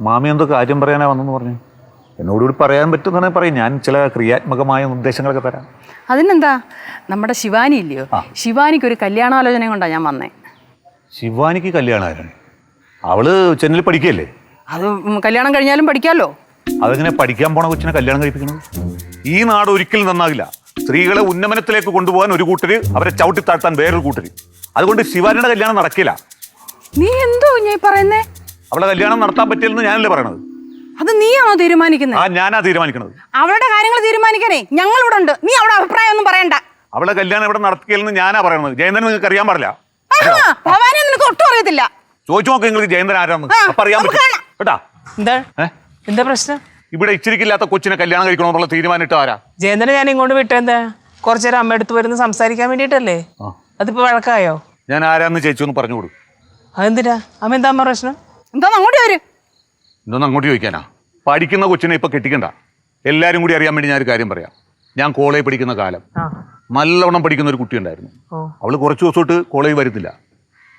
മാമി എന്തോ കാര്യം പറയാനാ വന്നെന്ന് പറഞ്ഞു. എന്നോടുകൂടി പറയാൻ പറ്റുന്നതാണെങ്കിൽ പറയും. ഞാൻ ചില ക്രിയാത്മകമായ നിർദ്ദേശങ്ങളൊക്കെ തരാം. അതിനെന്താ? നമ്മുടെ ശിവാനി ഇല്ലയോ? ശിവാനിക്ക് ഒരു കല്യാണാലോചന കൊണ്ടാണ് ഞാൻ വന്നേ. ശിവാനിക്ക് കല്യാണമായിരുന്നു അവൾ ചെന്നൈയിൽ പഠിക്കല്ലേ? അത് കല്യാണം കഴിഞ്ഞാലും പഠിക്കാമല്ലോ അതെങ്ങനെ പഠിക്കാൻ പോണ കൊച്ചിനെ കല്യാണം കഴിപ്പിക്കണം ഈ നാട് ഒരിക്കലും നന്നാകില്ല. സ്ത്രീകളെ ഉന്നമനത്തിലേക്ക് കൊണ്ടുപോകാൻ ഒരു കൂട്ടര് അവരെ ചവിട്ടി താഴ്ത്താൻ വേറൊരു കൂട്ടര്. അതുകൊണ്ട് ശിവാനിയുടെ കല്യാണം നടക്കില്ല. നീ എന്തോ ഞാൻ പറയുന്നേ? അവളെ കല്യാണം നടത്താൻ പറ്റില്ലെന്ന് ഞാനല്ലേ പറയണത്? അത് നീയാണോ തീരുമാനിക്കുന്നത് ആ ഞാനാ തീരുമാനിക്കണത്. അവളുടെ കാര്യങ്ങൾ തീരുമാനിക്കാനേ ഞങ്ങൾ ഇവിടെ ഉണ്ട്. നീ അവളുടെ അഭിപ്രായം ഒന്നും പറയണ്ട. അവളെ കല്യാണം ഇവിടെ നടത്തിയില്ലെന്ന് ഞാനാ പറയണത്. ജയന്തൻ നിങ്ങൾക്ക് അറിയാൻ പാടില്ല? ആഹാ, ഭവാനെ നിനക്ക് ഒട്ടും അറിയത്തില്ല. ചോദിച്ചു നോക്ക് നിങ്ങൾക്ക് ജയന്തൻ ആരാന്ന്. അപ്പൊ അറിയാൻ പറ്റും. കേട്ടാ? എന്താ? എന്താ പ്രശ്നം? ഇവിടെ ഇച്ചിരിക്കില്ലാത്ത കൊച്ചിനെ കല്യാണം കഴിക്കണമെന്നുള്ള തീരുമാനം ഇട്ട് ആരാ? ജയന്തനെ ഞാൻ ഇങ്ങോട്ട് വിട്ടെന്താ? കുറച്ചു നേരം അമ്മ അടുത്ത് വരുന്ന സംസാരിക്കാൻ വേണ്ടിയിട്ടല്ലേ. അതിപ്പോ വഴക്കായോ? ഞാൻ ആരാന്ന് ചേച്ചി ഒന്ന് പറഞ്ഞു കൊടുക്കും അതെന്തിനാ? അമ്മ എന്താ അമ്മ പ്രശ്നം? എന്താ അങ്ങോട്ട് വരും. ഇതൊന്നും അങ്ങോട്ട് ചോദിക്കാനാ? പഠിക്കുന്ന കൊച്ചിനെ ഇപ്പൊ കെട്ടിക്കണ്ട. എല്ലാരും കൂടി അറിയാൻ വേണ്ടി ഞാൻ ഒരു കാര്യം പറയാം. ഞാൻ കോളേജ് പഠിക്കുന്ന കാലം നല്ലവണ്ണം പഠിക്കുന്ന ഒരു കുട്ടി ഉണ്ടായിരുന്നു ഓ. അവൾ കുറച്ച് ദിവസമായിട്ട് കോളേജ് വരുന്നില്ല.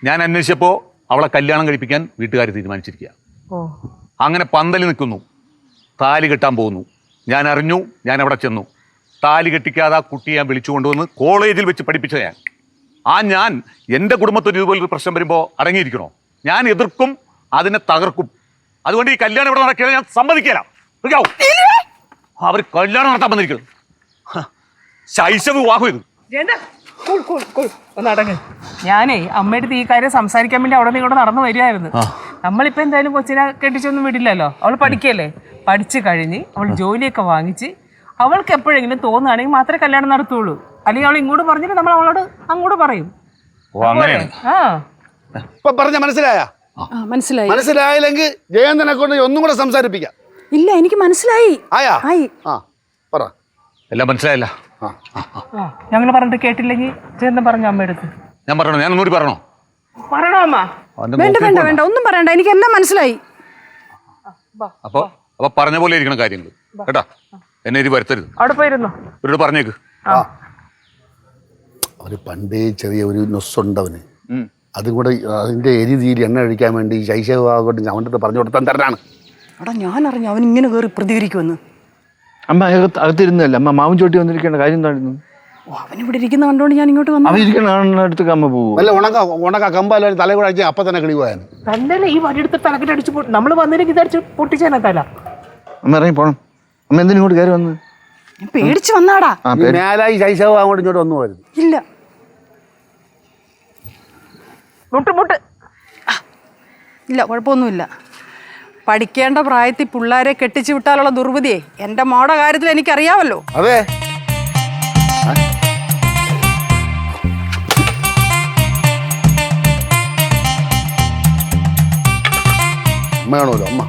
ഞാൻ അന്വേഷിച്ചപ്പോൾ അവളെ കല്യാണം കഴിപ്പിക്കാൻ വീട്ടുകാർ തീരുമാനിച്ചിരിക്കുക അങ്ങനെ പന്തലിൽ നിൽക്കുന്നു. താലി കെട്ടാൻ പോകുന്നു. ഞാൻ അറിഞ്ഞു ഞാൻ അവിടെ ചെന്നു. താലി കെട്ടിക്കാതെ ആ കുട്ടി ഞാൻ വിളിച്ചു കൊണ്ടുവന്ന് കോളേജിൽ വെച്ച് പഠിപ്പിച്ച ഞാൻ. ആ ഞാൻ എന്റെ കുടുംബത്തിൽ ഇതുപോലൊരു പ്രശ്നം വരുമ്പോൾ അടങ്ങിയിരിക്കണോ? ഞാൻ എതിർക്കും അതിനെ തകർക്കും. അതുകൊണ്ട് ഈ കല്യാണം ഇവിടെ നടക്കില്ല ഞാൻ സമ്മതിക്കില്ല അവർ കല്യാണം നടത്താൻ വന്നിരിക്കുന്നു. ശൈശവ് വാഹു ഇത്. ഞാനേ അമ്മയുടെ ഈ കാര്യം സംസാരിക്കാൻ വേണ്ടി അവിടെ നിന്ന് ഇങ്ങോട്ട് നടന്നു വരികയായിരുന്നു. നമ്മളിപ്പോ എന്തായാലും കൊച്ചിനെ കെട്ടിച്ചൊന്നും വിടില്ലല്ലോ. അവൾ പഠിക്കല്ലേ? പഠിച്ചു കഴിഞ്ഞ് അവൾ ജോലിയൊക്കെ വാങ്ങിച്ച് അവൾക്ക് എപ്പോഴെങ്കിലും തോന്നുകയാണെങ്കിൽ മാത്രമേ കല്യാണം നടത്തുള്ളൂ. അല്ലെങ്കിൽ അവൾ ഇങ്ങോട്ട് പറഞ്ഞിട്ട് നമ്മൾ അവളോട് അങ്ങോട്ട് പറയും. ഓ അങ്ങനെയാണ്. ആ. ഇപ്പൊ പറഞ്ഞ മനസ്സിലായ? മനസ്സിലായി. മനസ്സിലായില്ലെങ്കിൽ ജയന്തനെ കൊണ്ട് ഒന്നും കൂടെ സംസാരിപ്പിക്കാം. ഇല്ല എനിക്ക് മനസ്സിലായി. ആയാ? ആയി. ആ പറ. എല്ലാം മനസ്സിലായില്ല. ആ ഞങ്ങൾ പറഞ്ഞിട്ട് കേട്ടില്ലെങ്കിൽ ജയന്തൻ പറഞ്ഞു അമ്മയെടുത്ത് ഞാൻ പറയണോ ഞാൻ ഒന്നുകൂടി പറയണോ പറയണോ അമ്മ? വേണ്ട വേണ്ട വേണ്ട ഒന്നും പറയണ്ട. എനിക്ക് എല്ലാം മനസ്സിലായി അപ്പൊ അപ്പൊ പറഞ്ഞ പോലെ ഇരിക്കണം കാര്യങ്ങൾ കേട്ടാ? എന്നെ ഇരി വരുത്തരുത്. അവിടെ പോയിരുന്നു? ഇവരോട് പറഞ്ഞേക്ക്. അവർ പണ്ടേ ചെറിയ ഒരു നൊസ്സുണ്ട് അവന്. ഉം. അതും കൂടെ അതിന്റെ എരി തീരി എണ്ണ കഴിക്കാൻ വേണ്ടി ശൈശവാകൊണ്ട് അവന്റെ പറഞ്ഞു കൊടുത്താൻ തരാനാണ് എടാ ഞാൻ അറിഞ്ഞു അവൻ ഇങ്ങനെ കയറി പ്രതികരിക്കുമെന്ന്. അമ്മ അകത്ത് അകത്തിരുന്നല്ല. അമ്മ മാവും ചോട്ടി വന്നിരിക്കേണ്ട കാര്യം എന്തായിരുന്നു? ഓ അവൻ ഇവിടെ ഇരിക്കുന്ന കണ്ടോണ്ട് ഞാൻ ഇങ്ങോട്ട് വന്നു. അവ ഇരിക്കണ അടുത്തേക്ക് അമ്മ പോകും അല്ല ഉണക്ക ഉണക്ക കമ്പാലും തല കൂടെ അടിച്ച് അപ്പം തന്നെ കിളി പോയാൻ. തന്നെ ഈ വടിയെടുത്ത് തലക്കിട്ട് അടിച്ച് നമ്മൾ വന്നില്ലെങ്കിൽ ഇതടിച്ച് പൊട്ടിച്ചേനെ തല. അമ്മ ഇറങ്ങി പോണം. അമ്മ എന്തിനും ഇങ്ങോട്ട് കയറി വന്ന് പേടിച്ചു പേടിച്ച് വന്നാടാ. ആ മേലായി ശൈശവ അങ്ങോട്ട് ഇങ്ങോട്ട് വന്നു പോയത്. ഇല്ല. മുട്ട് മുട്ട്. ഇല്ല കുഴപ്പമൊന്നുമില്ല. പഠിക്കേണ്ട പ്രായത്തിൽ പിള്ളേരെ കെട്ടിച്ചു വിട്ടാലുള്ള ദുർവിധിയെ എന്റെ മോടെ കാര്യത്തിൽ എനിക്കറിയാമല്ലോ. അതെ. അമ്മയാണല്ലോ അമ്മ.